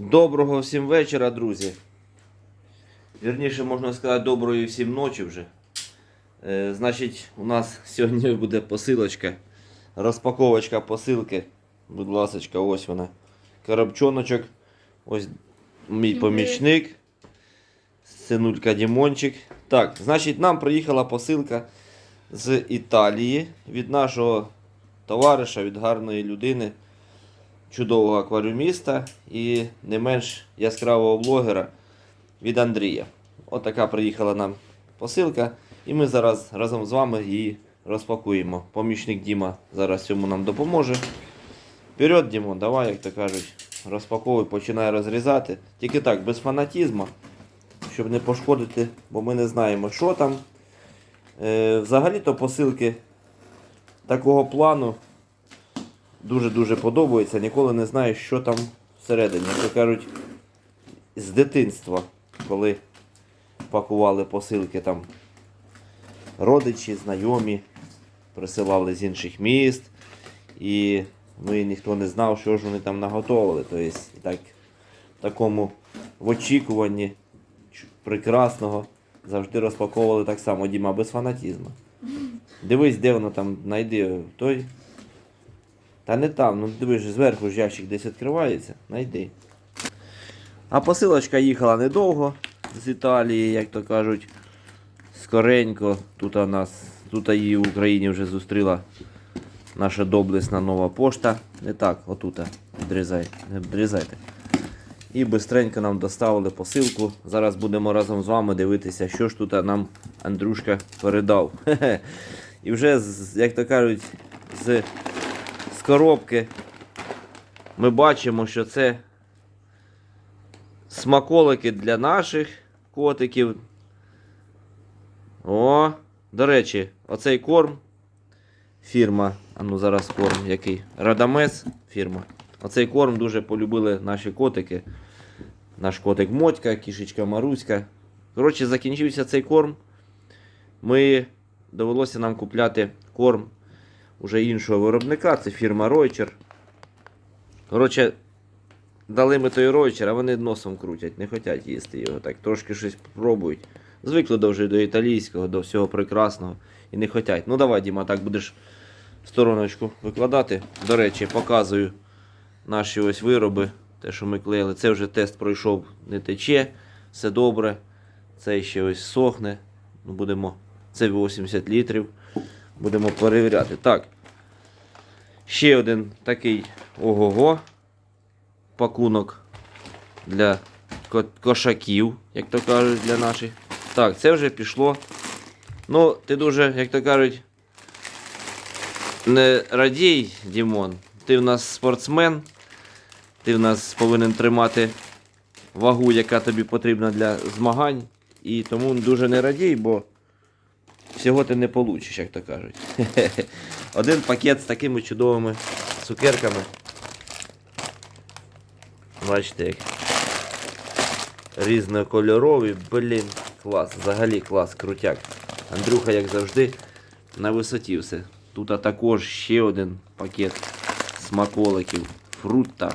Доброго всім вечора, друзі. Вірніше, можна сказати, доброї всім ночі вже. Е, значить, у нас сьогодні буде посилочка. Розпаковочка посилки. Будь ласочка, ось вона. Коробчоночок. Ось мій помічник. Синулька Дімончик. Так, значить, нам приїхала посилка з Італії від нашого товариша, від гарної людини чудового акваріуміста і не менш яскравого блогера від Андрія. От така приїхала нам посилка, і ми зараз разом з вами її розпакуємо. Помічник Діма зараз цьому нам допоможе. Вперед, Дімон, давай, як то кажуть, розпаковуй, починай розрізати. Тільки так, без фанатізму, щоб не пошкодити, бо ми не знаємо, що там. Е, взагалі-то посилки такого плану дуже-дуже подобається. Ніколи не знаю, що там всередині. Як кажуть, з дитинства, коли пакували посилки там родичі, знайомі, присилали з інших міст. І ми ніхто не знав, що ж вони там наготовили. Тобто, так, в такому в очікуванні прекрасного завжди розпаковували так само Діма без фанатізму. Дивись, де воно там знайди той. Та не там, ну дивись, зверху ж ящик десь відкривається, знайди. А посилочка їхала недовго з Італії, як то кажуть, скоренько. Тут у нас, тут її в Україні вже зустріла наша доблесна нова пошта. Не так, отут. Відрізай, не відрізайте. І бистренько нам доставили посилку. Зараз будемо разом з вами дивитися, що ж тут нам Андрюшка передав. І вже, як то кажуть, з коробки ми бачимо, що це смаколики для наших котиків. О, до речі, оцей корм фірма. А ну зараз корм який? Радамес фірма. Оцей корм дуже полюбили наші котики. Наш котик Мотька, кішечка Маруська. Коротше, закінчився цей корм. Ми довелося нам купляти корм уже іншого виробника, це фірма Ройчер. Коротше, дали ми той Ройчер, а вони носом крутять, не хочуть їсти його так, трошки щось пробують. Звикли до вже до італійського, до всього прекрасного і не хочуть. Ну давай, Діма, так будеш стороночку викладати. До речі, показую наші ось вироби, те, що ми клеїли. Це вже тест пройшов, не тече, все добре. Це ще ось сохне. Будемо, це 80 літрів. Будемо перевіряти. Так. Ще один такий ого-го пакунок для кошаків, як то кажуть, для наших. Так, це вже пішло. Ну, ти дуже, як то кажуть, не радій, Дімон. Ти в нас спортсмен. Ти в нас повинен тримати вагу, яка тобі потрібна для змагань. І тому дуже не радій, бо всього ти не получиш, як то кажуть. Один пакет з такими чудовими цукерками. Бачите, як різнокольорові, блін, клас, взагалі клас, крутяк. Андрюха, як завжди, на висоті все. Тут також ще один пакет смаколиків, фрута.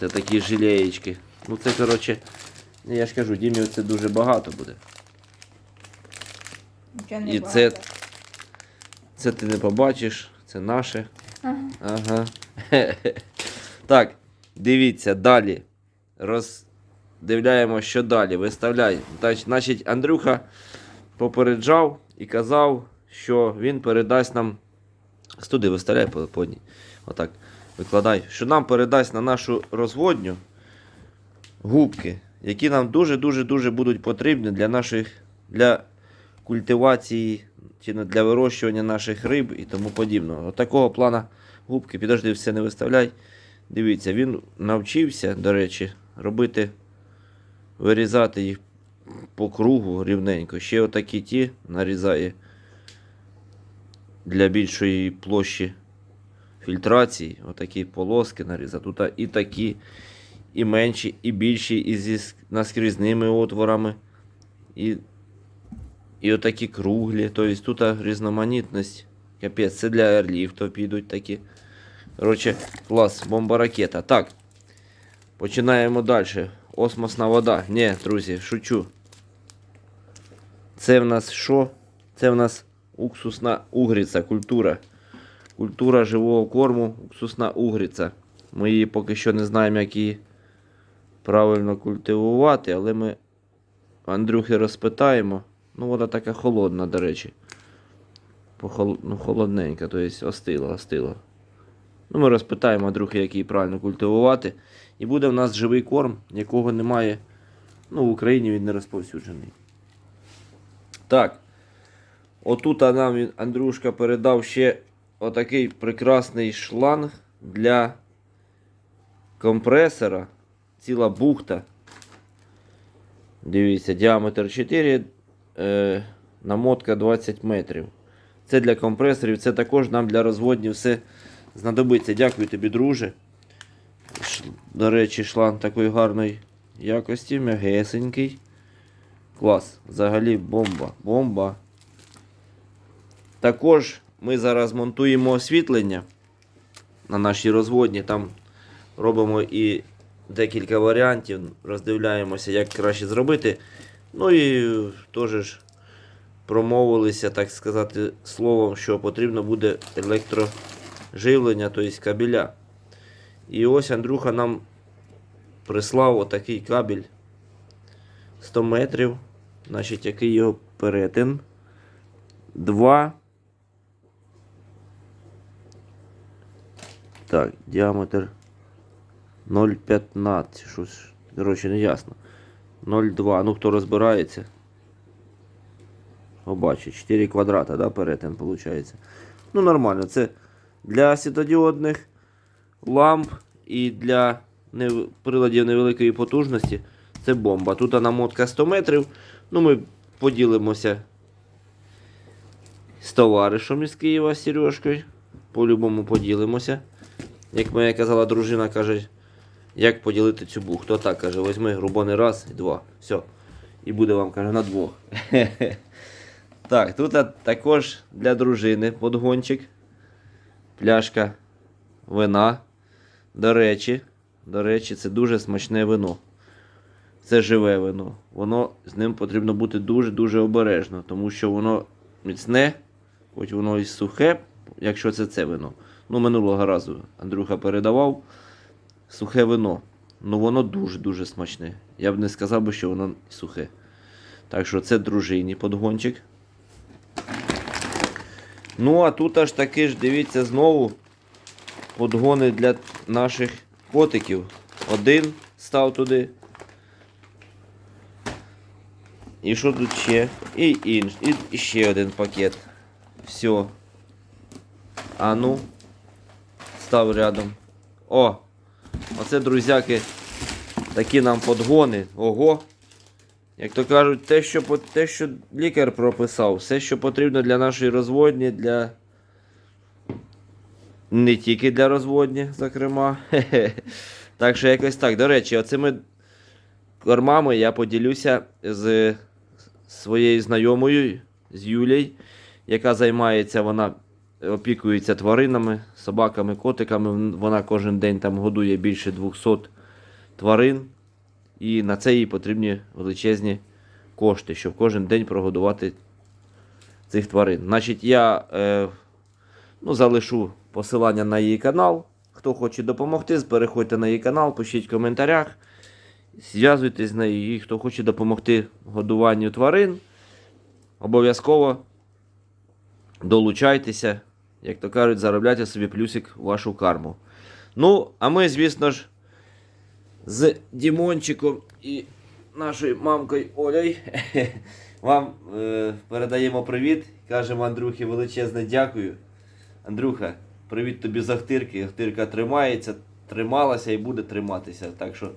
Це такі жилеєчки. Ну це, коротше, я ж кажу, Дімі це дуже багато буде. І це, це ти не побачиш, це наше. Ага. Ага. Так, дивіться, далі. Роздивляємо, що далі. Виставляй. Значить, Андрюха попереджав і казав, що він передасть нам. Студи виставляй по, по одній. Отак. Викладай. Що нам передасть на нашу розводню губки, які нам дуже-дуже дуже будуть потрібні для наших для культивації чи для вирощування наших риб і тому подібного. От такого плана губки, підожди, все не виставляй. Дивіться, він навчився, до речі, робити, вирізати їх по кругу рівненько. Ще отакі ті нарізає для більшої площі фільтрації. Отакі полоски нарізати. Тут і такі, і менші, і більші, і зі наскрізними отворами. І і отакі круглі. Тобто тут різноманітність. Капець, це для ерлів, то підуть такі. Коротше, клас, бомба ракета. Так. Починаємо далі. Осмосна вода. Ні, друзі, шучу. Це в нас що? Це в нас уксусна угриця, культура. Культура живого корму, уксусна угриця. Ми її поки що не знаємо, як її правильно культивувати, але ми Андрюхи розпитаємо. Ну, вона така холодна, до речі. Похол... Ну, холодненька, тобто остила, остила. Ну, ми розпитаємо Андрюхи, як її правильно культивувати. І буде в нас живий корм, якого немає. Ну, в Україні він не розповсюджений. Так. Отут нам Андрюшка передав ще отакий прекрасний шланг для компресора. Ціла бухта. Дивіться, діаметр 4, е, намотка 20 метрів. Це для компресорів, це також нам для розводнів все знадобиться. Дякую тобі, друже. Ш- До речі, шланг такої гарної якості, м'ягесенький. Клас. Взагалі бомба. Бомба. Також ми зараз монтуємо освітлення на нашій розводні. Там робимо і декілька варіантів, роздивляємося, як краще зробити. Ну і теж ж промовилися, так сказати, словом, що потрібно буде електроживлення, тобто кабеля. І ось Андрюха нам прислав отакий кабель 100 метрів, значить, який його перетин. 2. Так, діаметр 0,15. Щось, коротше, не ясно. 0,2. Ну, хто розбирається. Побачить. 4 квадрата, да, перетин, виходить. Ну, нормально. Це для світодіодних ламп і для приладів невеликої потужності. Це бомба. Тут намотка 100 метрів. Ну, ми поділимося з товаришем із Києва з Сережкою. По-любому поділимося. Як моя казала дружина, каже, як поділити цю бухту. Так каже, візьми грубо раз і два. Все. І буде вам, каже, на двох. Так, тут також для дружини подгончик. Пляшка вина. До речі, до речі, це дуже смачне вино. Це живе вино. Воно з ним потрібно бути дуже-дуже обережно, тому що воно міцне, хоч воно і сухе, якщо це це вино. Ну, минулого разу Андрюха передавав сухе вино. Ну воно дуже-дуже смачне. Я б не сказав би, що воно сухе. Так що це дружині подгончик. Ну, а тут аж таки ж, дивіться, знову подгони для наших котиків. Один став туди. І що тут ще? І інш, і, ще один пакет. Все. А ну, став рядом. О! Оце, друзяки, такі нам подгони. Ого! Як то кажуть, те, що, те, що лікар прописав, все, що потрібно для нашої розводні, для. Не тільки для розводні, зокрема. Так що якось так. До речі, оцими кормами я поділюся з своєю знайомою, з Юлією, яка займається, вона опікується тваринами, собаками, котиками. Вона кожен день там годує більше 200 тварин. І на це їй потрібні величезні кошти, щоб кожен день прогодувати цих тварин. Значить, я е, ну, залишу посилання на її канал. Хто хоче допомогти, переходьте на її канал, пишіть в коментарях, зв'язуйтесь з нею. І хто хоче допомогти годуванню тварин, обов'язково долучайтеся, як то кажуть, заробляйте собі плюсик в вашу карму. Ну, а ми, звісно ж, з Дімончиком і нашою мамкою Олею вам е, передаємо привіт. Кажемо Андрюхі величезне дякую. Андрюха, привіт тобі з Ахтирки. Ахтирка тримається, трималася і буде триматися. Так що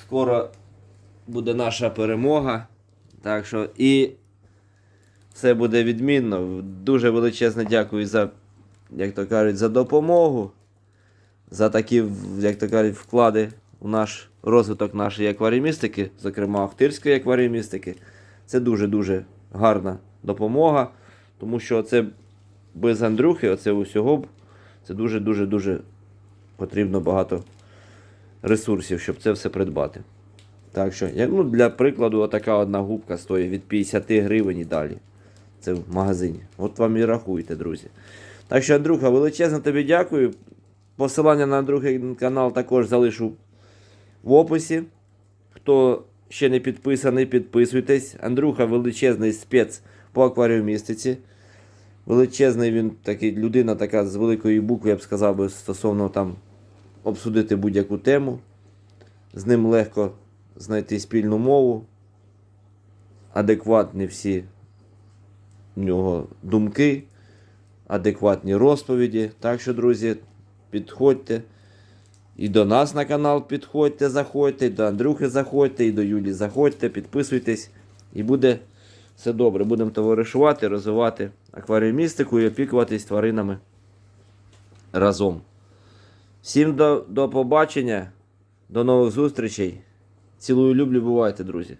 скоро буде наша перемога. Так що і все буде відмінно. Дуже величезне дякую за, як то кажуть, за допомогу за такі, як то кажуть, вклади у наш розвиток нашої акваріумістики, зокрема Охтирської акваріумістики. Це дуже-дуже гарна допомога, тому що це без Андрюхи, оце усього це дуже-дуже-дуже потрібно багато ресурсів, щоб це все придбати. Так що, ну, для прикладу, отака одна губка стоїть від 50 гривень і далі. Це в магазині. От вам і рахуйте, друзі. Так що, Андрюха, величезно тобі дякую. Посилання на другий канал також залишу в описі. Хто ще не підписаний, підписуйтесь. Андрюха величезний спец по акваріумістиці. Величезний він такий людина, така з великої букви, я б сказав би, стосовно там обсудити будь-яку тему. З ним легко знайти спільну мову. Адекватні всі в нього думки, адекватні розповіді. Так що, друзі, підходьте. І до нас на канал підходьте, заходьте, і до Андрюхи заходьте, і до Юлі заходьте, підписуйтесь. І буде все добре. Будемо товаришувати, розвивати акваріумістику і опікуватись тваринами разом. Всім до, до побачення, до нових зустрічей. Цілую, люблю, бувайте, друзі.